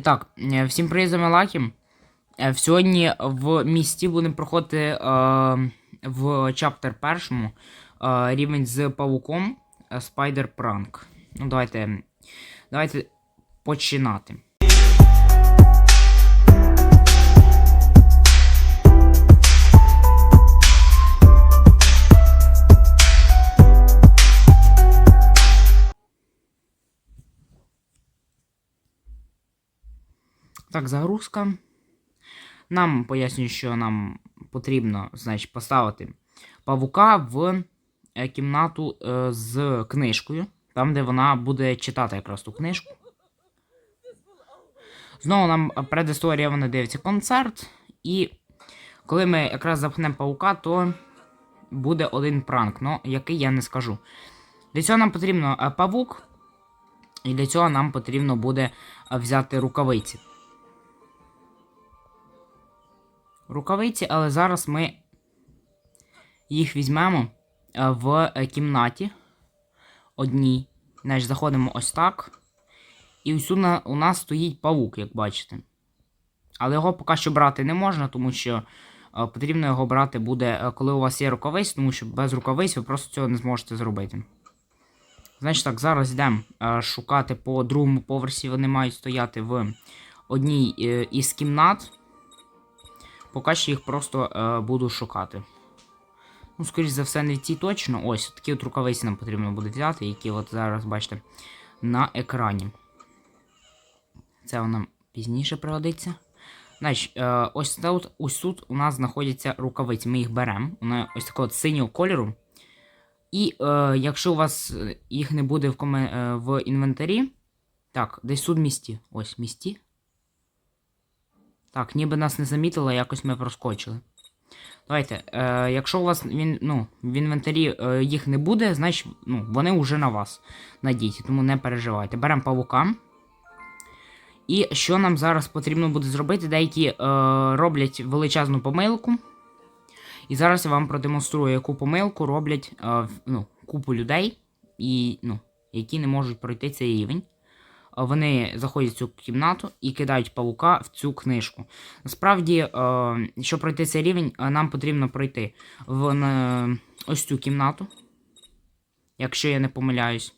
І так, е, всім привіт, з вами Лакі. Е, Сьогодні в місті будемо проходити е, в чаптер першому е, рівень з павуком е, Spider Prank. Ну, давайте, давайте починати. Так, загрузка. Нам пояснюють, що нам потрібно значить, поставити павука в е, кімнату е, з книжкою, там, де вона буде читати якраз ту книжку. Знову нам предісторія вона дивиться концерт. І коли ми якраз запхнемо павука, то буде один пранк, ну який я не скажу. Для цього нам потрібно е, павук, і для цього нам потрібно буде взяти рукавиці. Рукавиці, але зараз ми їх візьмемо е, в е, кімнаті одній. Значить, заходимо ось так. І ось у нас стоїть павук, як бачите. Але його поки що брати не можна, тому що е, потрібно його брати буде, коли у вас є рукавиць, тому що без рукавиць ви просто цього не зможете зробити. Значить так, зараз йдемо шукати по другому поверсі. Вони мають стояти в одній із кімнат. Поки що їх просто е, буду шукати. Ну, скоріш за все, не цій точно. Ось, такі от рукавиці нам потрібно буде взяти, які от зараз бачите на екрані. Це вона пізніше пригодиться. Значить, е, ось тут, ось тут у нас знаходяться рукавиці. Ми їх беремо. Вони ось такого синього кольору. І е, якщо у вас їх не буде в, коме, е, в інвентарі. Так, десь тут місті. Ось місті. Так, ніби нас не замітили, якось ми проскочили. Давайте, е, якщо у вас він, ну, в інвентарі е, їх не буде, значить ну, вони вже на вас надійті, тому не переживайте. Беремо павука. І що нам зараз потрібно буде зробити? Деякі е, роблять величезну помилку. І зараз я вам продемонструю, яку помилку роблять е, ну, купу людей, і, ну, які не можуть пройти цей рівень. Е, Вони заходять в цю кімнату і кидають павука в цю книжку. Насправді, е, щоб пройти цей рівень, е, нам потрібно пройти в ось цю кімнату. Якщо я не помиляюсь.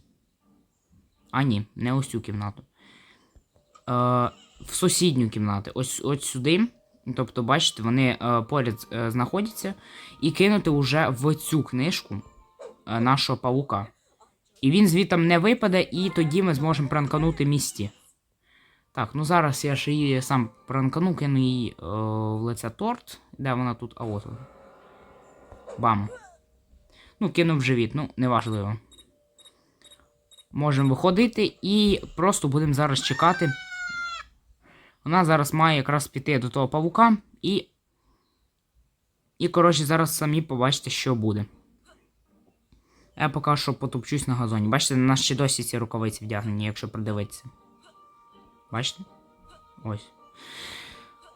А, ні, не ось цю кімнату. В сусідню кімнату. Ось, ось сюди. Тобто, бачите, вони поряд знаходяться. І кинути вже в цю книжку нашого павука. І він звітом не випаде, і тоді ми зможемо пранканути місті. Так, ну зараз я ж її сам пранкану, кину її е, в лице торт. Де вона тут? А от. Бам. Ну, кинув живіт, ну, неважливо. Можемо виходити і просто будемо зараз чекати. Вона зараз має якраз піти до того павука і. І, коротше, зараз самі побачите, що буде. Я поки що потопчусь на газоні. Бачите, на нас ще досі ці рукавиці вдягнені, якщо придивитися. Бачите? Ось.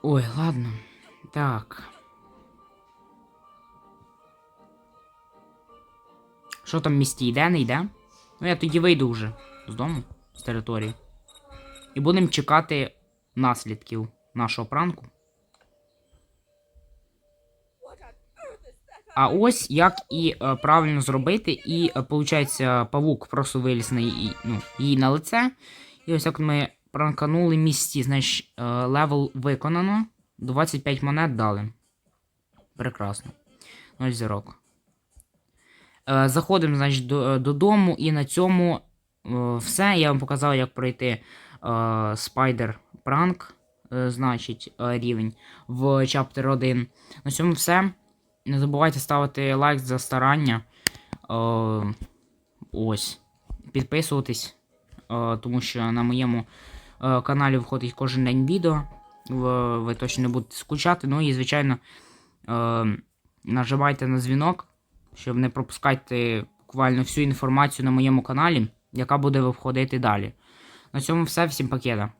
Ой, ладно. Так. Що там в місті йде, не йде? Ну я тоді вийду вже з дому, з території. І будемо чекати наслідків нашого пранку. А ось як і е, правильно зробити, і е, виходить, павук просто виліз на її, ну, їй на лице. І ось як ми пранканули місці, значить, е, левел виконано. 25 монет дали. Прекрасно. 0 зірок. Е, заходимо, значить, до, е, додому, і на цьому е, все. Я вам показав, як пройти е, Prank, е, значить, е, рівень в чаптер 1. На цьому все. Не забувайте ставити лайк за старання. Е, ось. Підписуватись, е, тому що на моєму е, каналі виходить кожен день відео. Ви, ви точно не будете скучати. Ну і, звичайно, е, нажимайте на дзвінок, щоб не пропускати буквально всю інформацію на моєму каналі, яка буде виходити далі. На цьому все. Всім пакета.